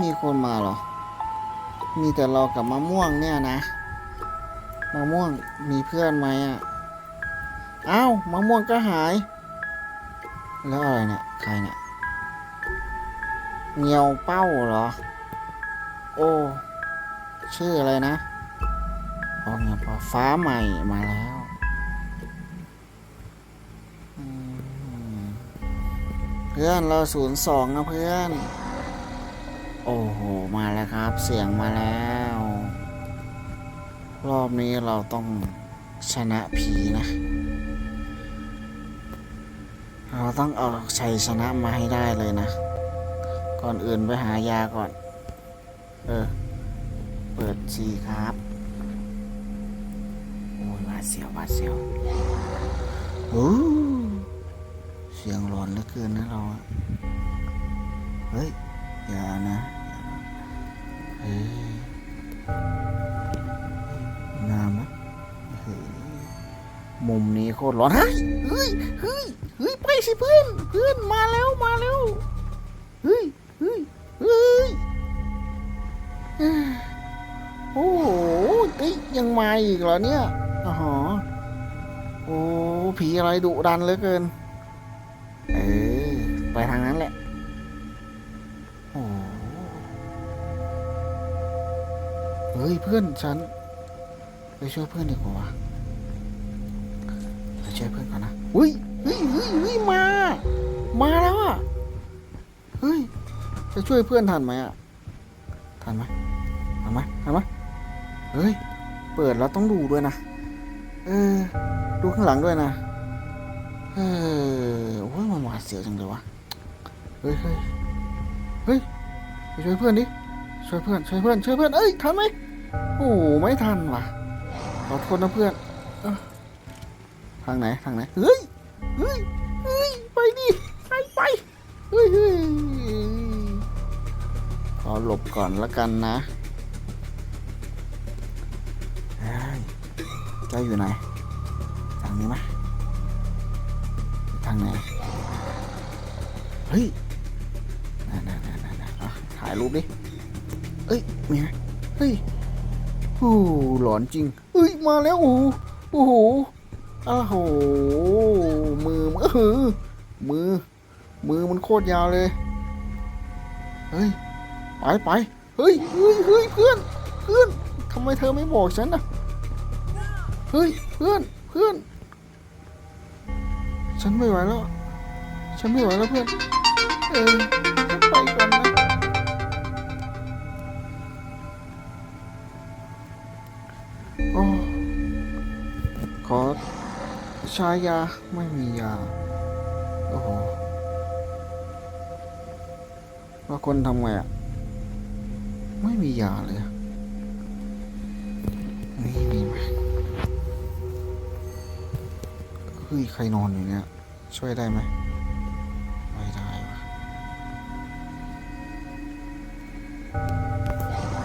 มีคนมาหรอ มีแต่เรากับมะม่วงเนี่ยนะ มะม่วงมีเพื่อนไหมอะอ้าวมะม่วงก็หาย แล้วอะไรเนี่ยใครเนี่ยเงียวเป้าเหรอ โอ้ชื่ออะไรนะพอเงียวเป้าฟ้าใหม่มาแล้วเพื่อนเราศูนย์สองนะเพื่อน โอ้โห มาแล้วครับ เสียงมาแล้ว รอบนี้เราต้องชนะผีนะ เราต้องเอาชัยชนะมาให้ได้เลยนะ ก่อนอื่นไปหายาก่อน เออ เปิดชีครับ โอ้ยวาเสียวหวาเสียวโอ้เสียงหลอนเหลือเกินนะเราเฮ้ย อย่านะอย่านเฮ้ยงามนะเฮ้ยมุมนี้โคตรร้อนเฮ้ยเฮ้ยเฮ้ยเฮ้ยไปสิเพื่อนเพื่อนมาแล้วมาแล้วเฮ้ยเฮ้ยเฮ้ยเอ้ยโอ้โหเอ้ยยังมาอีกเหรอเนี่ยอ๋อโอ้ผีอะไรดุดันเหลือเกิน เออไปทางนั้นแหละ เฮ้ยเพื่อนฉัน ไปช่วยเพื่อนดีกว่าไปช่วยเพื่อนก่อนนะเฮ้ยเฮ้ยเฮ้ยเฮ้ยมา มาแล้วอะเฮ้ยจะช่วยเพื่อนทันไหมอะทันไหมทันไหมทันไหมเฮ้ยเปิดแล้วต้องดูด้วยนะเออดูข้างหลังด้วยนะเออโอ้ยมันหวาดเสียวจังเลยวะเฮ้ยเฮ้ยเฮ้ยไปช่วยเพื่อนดิ ช่วยเพื่อนช่วยเพื่อนช่วยเพื่อนเอ้ยทันไหมโอ้ไม่ทันว่ะขอโทษนะเพื่อนทางไหนทางไหนเฮ้ยเฮ้ยเฮ้ยไปดิไปไปเฮ้ยเฮ้ยขอหลบก่อนละกันนะเฮ้ยจ้าอยู่ไหนทางนี้ไหมทางไหนเฮ้ยน่าน่าน่าน่าน่าอะถ่ายรูปดิ อ้ยเมีไหมเฮ้ยโอ้โหหลอนจริงเอ้ยมาแล้วโอ้โหโอ้โหอ้าโหมือเออมือ มือมันโคตรยาวเลยเฮ้ยไปไปเฮ้ยเฮ้ยเฮ้ยเพื่อนเพื่อนทำไมเธอไม่บอกฉันนะเฮ้ยเพื่อนเพื่อน ฉันไม่ไหวแล้ว ฉันไม่ไหวแล้วเพื่อน เออไปก่อนนะ ใช้ยาไม่มียา โอ้โหว่าคนทำไงอะ ไม่มียาเลยนี่มีไหมเฮ้ย ใครนอนอยู่เนี่ย ช่วยได้ไหมไม่ได้วะ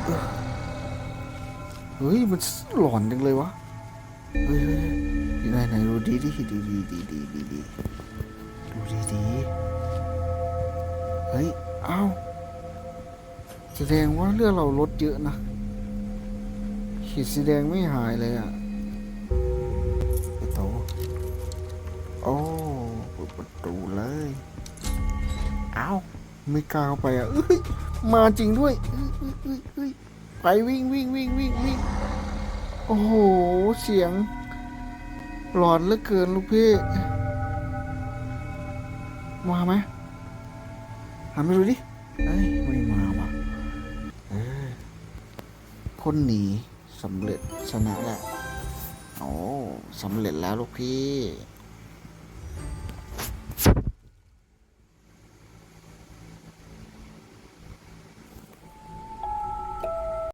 เอ้อเฮ้ย มันหลอนจังเลยวะ เฮ้ย ไหนไหนดูดีดีดีดีดีดีดีดีดูดีดีเฮ้ยเอ้าแสดงว่าเลือดเราลดเยอะนะขีดสีแดงไม่หายเลยอะประตูโอ้เปิดประตูเลยเอ้าไม่กล้าเข้าไปอะเอ้ยมาจริงด้วยเอ้ยเอ้ยเอ้ยไปวิ่งวิ่งวิ่งวิ่งวิ่งโอ้โหเสียง หลอนเหลือเกินลูกพี่มาไหมหันไปดูดิเอ้ยไม่มาว่ะเออคนหนีสำเร็จชนะแล้วโอ้สำเร็จแล้วลูกพี่